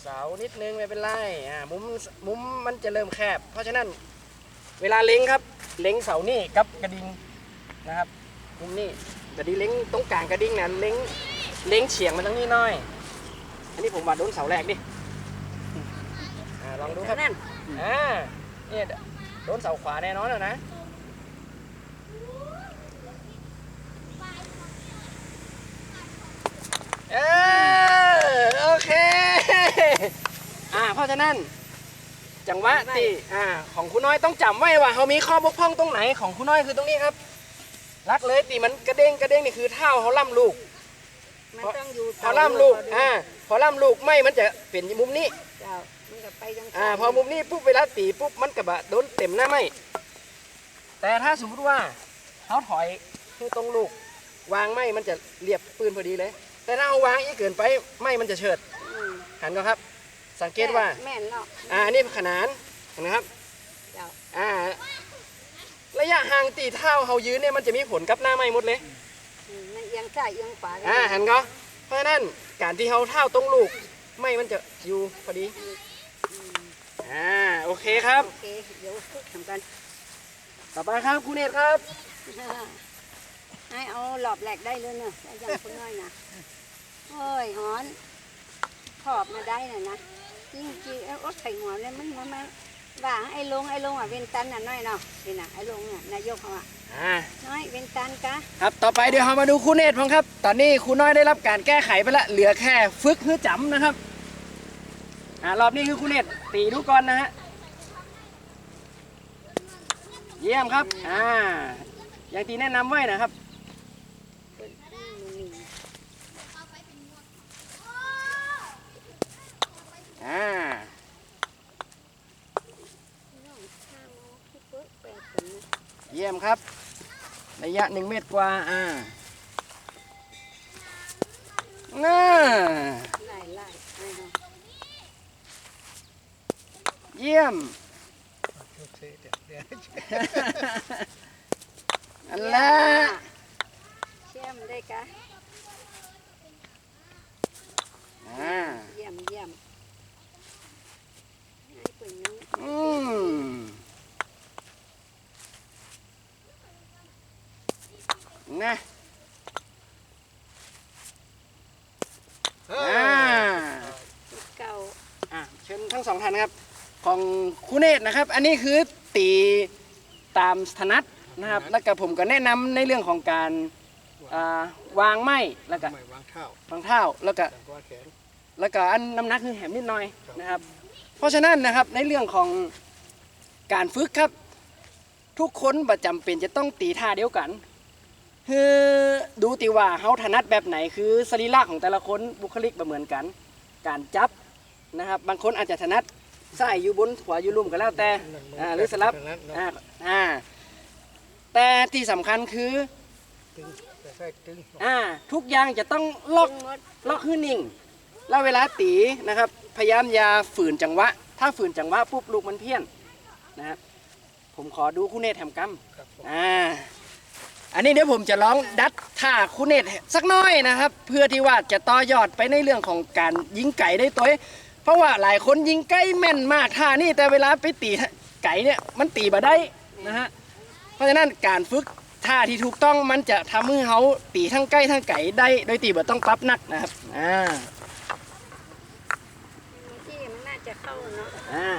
เสานิดนึงไม่เป็นไรอ่ามุมมุมมันจะเริ่มแคบ เพราะฉะนั้นเวลาเล็งครับเล็งเสานี่กับกระดิ่งนะครับมุมนี้กระดิ่งเล็งตรงกลางกระดิ่งนะเล็งเล็งเฉียงมาทางนี้หน่อย อันนี้ผมว่าโดนเสาแรกดิอ่าลองดูครับนั่นอ่าเนี่ยโดนเสาขวาแน่นอนแล้วนะเออโอเค อ่าเพราะฉะนั้น จังหวะที่อ่าของคุณน้อยต้องจำไว้ว่าเขามีข้อบกพร่องตรงไหนของคุณน้อยคือตรงนี้ครับรักเลยตีมันกระเด้งกระเด้งนี่คือเท้าเขาล่ำลูกมันต้องอยู่พอล่ำลูกอ่าพอล่ำลูกไม่มันจะเปลี่ยนมุมนี้เจ้ามันก็ไปจังอ่าพอมุมนี้ปุ๊บเวลาตีปุ๊บมันกระบะโดนเต็มหน้าไม่แต่ถ้าสมมติว่าเขาถอยคือตรงลูก วางไม่มันจะเรียบปืนพอดีเลย แต่ถ้าเอาวางอีกเกินไปไม่มันจะเฉิดอืมหันก็ครับ สังเกตว่า แม่นเนาะอ่าอันนี้ขนานนะครับ เจ้าอ่า ระยะห่างตีเท้าเขายืนเนี่ยมันจะมีผลกับหน้าไม้หมดเลย อืมมันเอียงซ้ายเอียงขวาอ่าหันก็เพราะฉะนั้นการที่เขาเท้าตรงลูก ไม่มันจะอยู่พอดี อ่า โอเคครับ โอเค เดี๋ยวฝึกทำกัน ต่อไปครับคุณเนตรครับ ให้เอาหลอบแหลกได้เลยเนอะได้ยังคุณน้อยนะโอ้ยหอนขอบมาได้น่ะนะ จริงจริงๆเอาอดไข่หัวเลยมันมันมันว่าไอ้ลงไอ้ลงอะเวนตันน่ะน้อยเนาะนี่น่ะไอ้ลงน่ะนายกเขาอะอ่า น้อยเวนตันกะครับ ต่อไปเดี๋ยวเรามาดูคู่เนตรพ้องครับ ตอนนี้ครูน้อยได้รับการแก้ไขไปละ เหลือแค่ฟึกฮื้อจำนะครับ อ่ารอบนี้คือคู่เนตรตีดูก่อนนะฮะ เยี่ยมครับ อ่า อย่างที่แนะนำไว้นะครับ อ่า เยี่ยมครับ ระยะหนึ่งเมตรกว่า อ่าน่าไล่ไล่ไล่เนาะเยี่ยมอันละเชื่อมได้กะอ่าเยี่ยมเยี่ยมให้ปุ๋ยน้อง อืม นะอ่าเก่าอะเชิญทั้งสองท่านนะครับ ของคุณเนตรนะครับ อันนี้คือตีตามถนัดนะครับ แล้วก็ผมก็แนะนำในเรื่องของการอ่าวางไม้แล้วก็ไม่วางเท้าววางเท้าแล้วก็ต่ำกว่าแขน แล้วก็อันน้ำหนักคือแหมนิดหน่อยนะครับ เพราะฉะนั้นนะครับในเรื่องของการฝึกครับ ทุกคนประจำเป็นจะต้องตีท่าเดียวกัน คือดูติว่าเขาถนัดแบบไหนคือสรีระของแต่ละคนบุคลิกบ่เหมือนกัน การจับนะครับ บางคนอาจจะถนัดซ้ายอยู่บนขวาอยู่ลุ่มก็แล้วแต่อ่าหรือสลับอ่าอ่าแต่ที่สำคัญคืออ่าทุกอย่างจะต้องล็อกล็อกคือนิ่ง แล้วเวลาตีนะครับ พยายามอยาฝืนจังหวะ ถ้าฝืนจังหวะปุ๊บลูกมันเพี้ยนนะครับผมขอดูคู่เนตแถมกครับผมอ่า อันนี้เดี๋ยวผมจะร้องดัดท่าคูเนตสักน้อยนะครับ เพื่อที่ว่าจะต่อยอดไปในเรื่องของการยิงไก่ได้ตัวเพราะว่าหลายคนยิงไก่แม่นมากท่านี่แต่เวลาไปตีไก่เนี่ยมันตีบ่ได้นะฮะเพราะฉะนั้นการฝึกท่าที่ถูกต้องมันจะทำให้เขาตีทั้งใกล้ทั้งไก่ได้โดยตีบ่ต้องปรับหนักนะครับอ่าที่มันน่าจะเข้าเนาะอ่า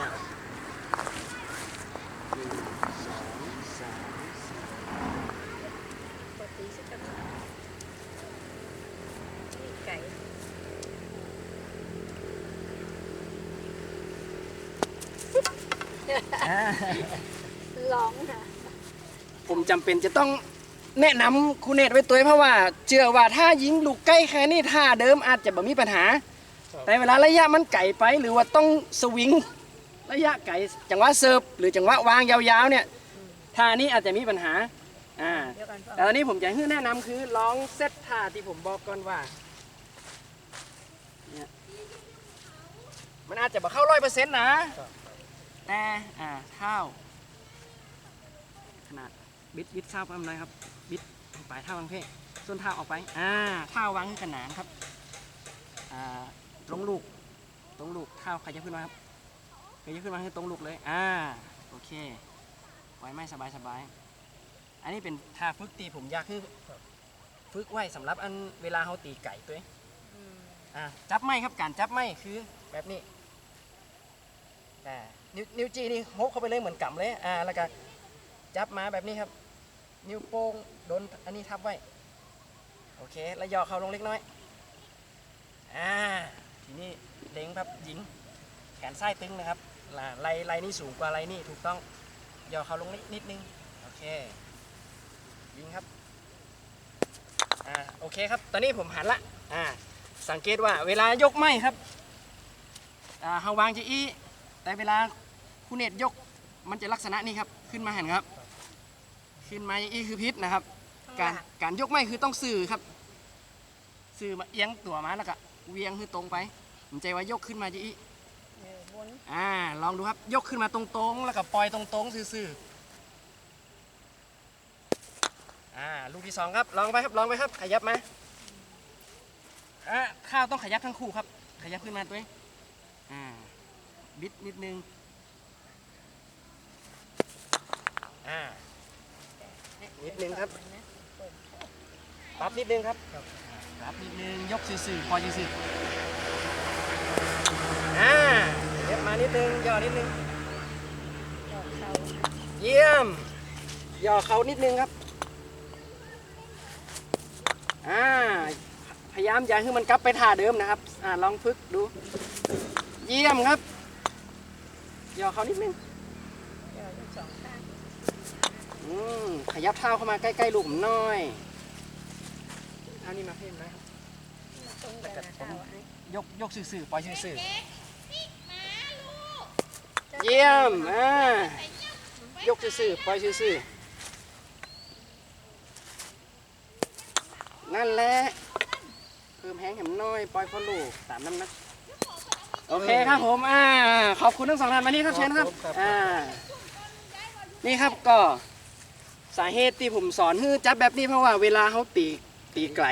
ปกติสักกะนี่ไก่ ร้องนะผมจำเป็นจะต้องแนะนำคุณเนตรไว้ตัวเพราะว่าเชื่อว่าถ้ายิงลูกใกล้แค่นี้ท่าเดิมอาจจะบ่มีปัญหาแต่เวลาระยะมันไกลไปหรือว่าต้องสวิงระยะไกลจังหวะเสิร์ฟหรือจังหวะวางยาวๆเนี่ยท่านี้อาจจะมีปัญหาอ่า เดี๋ยวกันพ่อแต่ตอนนี้ผมจะให้แนะนำคือลองเซตท่าที่ผมบอกก่อนว่าเนี่ยมันอาจจะบ่เข้าร้อยเปอร์เซ็นต์นะ แต่อ่าเท่า ขนาดบิดบิดเท้าประมาณไหนครับ บิดปลายเท้าวางเพ่ส่วนเท้าออกไป อ่าเท้าวางให้ขนานครับ อ่าตรงลูก ตรงลูกข้าวขยับขึ้นมาครับขยับขึ้นมาให้ตรงลูกเลย อ่า โอเคปล่อยไม้สบายสบายๆอันนี้เป็นท่าฝึกตีผมอยากให้ฝึกไว้สำหรับอันเวลาเขาตีไก่ตัวเองอ่าจับไม้ครับการจับไม้คือแบบนี้ อ่นิ้วนิ้วจีนี่โฮกเข้าไปเลยเหมือนกำเลยอ่าแล้วก็จับมาแบบนี้ครับ นิ้วโป้งโดนอันนี้ทับไว้โอเค แล้วย่อเขาลงเล็กน้อยอ่าทีนี้เล็งแบบหญิง แขนซ้ายตึงนะครับล่ะไหลไหลนี่สูงกว่าไหลนี่ถูกต้องย่อเขาลงนิดนิดนึงโอเคยิงครับอ่าโอเคครับ ตอนนี้ผมหันละอ่าสังเกตว่าเวลายกไม้ครับอ่าเฮาวางจะอี้ แต่เวลาคุณเนตยกมันจะลักษณะนี้ครับ ขึ้นมาหันครับ ขึ้นมาอย่างอี้คือพิษนะครับ การการยกไม้คือต้องสื่อครับ สื่อมาเอียงตัวมาแล้วก็เวียงคือตรงไปผมใจว่ายกขึ้นมาจะอีเออบนอ่าลองดูครับยกขึ้นมาตรงๆ แล้วก็ปล่อยตรงๆซื่อๆอ่าลูกที่สองครับลองไปครับลองไปครับ ขยับมาอ่าข้าวต้องขยับทั้งคู่ครับ ขยับขึ้นมาตัวเองอ่า บิดนิดนึงอ่านิดนึงครับปรับนิดนึงครับปรับนิดนึงยกสื่อๆพอสื่อๆอ่าเย็บมานิดนึงย่อนิดนึงดอกเขาเยี่ยมย่อเขานิดนึงครับอ่าพยายามอย่าให้มันกลับไปท่าเดิมนะครับอ่าลองฝึกดู เยี่ยมครับ ย่อเขานิดนึงยวทั้งสองข้างอืมขยับเท้าเข้ามาใกล้ๆลูกผมหน่อยเท้านี่มาเพิ่มนะครับตรงกันนะข้ายกยกสื่อๆปล่อยสื่อๆเยี่ยมอ่ายกสื่อๆปล่อยสื่อๆนั่นแหละเพิ่มแห้งแหมน้อย ปล่อยฟอลลูกตามน้ำหนัก โอเคครับผมอ่าขอบคุณทั้งสองท่านมานี่ครับเชิญครับอ่านี่ครับก็สาเหตุที่ผมสอนให้จับแบบนี้เพราะว่าเวลาเขาตีตีไกล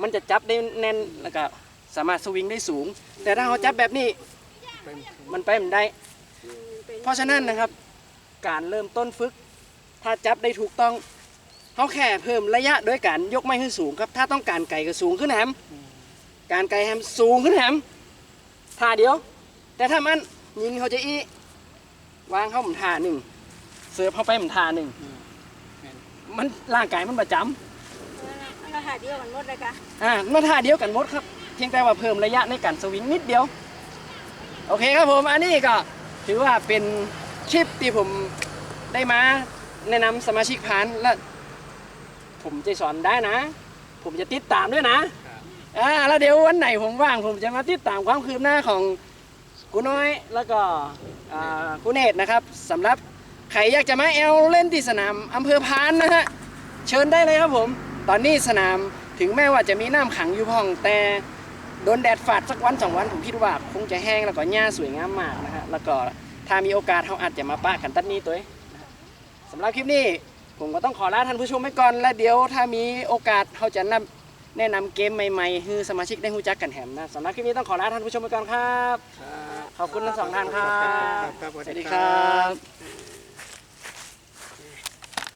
มันจะจับได้แน่นแล้วก็สามารถสวิงได้สูง แต่ถ้าเขาจับแบบนี้เป็นมันไปไม่ได้ เพราะฉะนั้นนะครับ การเริ่มต้นฝึก ถ้าจับได้ถูกต้องเขาแค่เพิ่มระยะด้วยการยกไม้ขึ้นสูงครับ ถ้าต้องการไก่ก็สูงขึ้นแฮมการไก่แฮมสูงขึ้นแฮม ท่าเดียว แต่ถ้ามันยิงเขาจะอีวางเข้าหมุนท่าหนึ่งเสิร์ฟเข้าไปหมุนท่าหนึ่งมันร่างกายมันประจำมันก็หาเดียวกันหมดเลยค่ะอ่ามาท่าเดียวกันหมดครับเพียงแต่ว่าเพิ่มระยะในการสวิงนิดเดียว โอเคครับผมอันนี้ก็ถือว่าเป็นคลิปที่ผมได้มาแนะนำสมาชิกพันและผมจะสอนได้นะ ผมจะติดตามด้วยนะ อ่าแล้วเดี๋ยววันไหนผมว่างผมจะมาติดตามความคืบหน้าของกูน้อยแล้วก็อ่ากูเนตนะครับสำหรับใครอยากจะมาแอลเล่นที่สนามอำเภอพานนะฮะเชิญได้เลยครับผม ตอนนี้สนามถึงแม้ว่าจะมีน้ำขังอยู่พ่องแต่โดนแดดฝาดสักวันสองวันผมคิดว่าคงจะแห้งแล้วก็หญ้าสวยงามมากนะฮะแล้วก็ถ้ามีโอกาสเขาอาจจะมาป้ากันตัดนี้ตัวเองนะฮะสำหรับคลิปนี้ผมก็ต้องขอลาท่านผู้ชมไปก่อน และเดี๋ยวถ้ามีโอกาสเขาจะนำ แนะนำเกมใหม่ๆให้สมาชิกได้รู้จักกันแถมนะสำหรับคลิปนี้ต้องขอลาท่านผู้ชมไปก่อนครับ ขอบคุณทั้งสองท่านครับ ครับสวัสดีครับ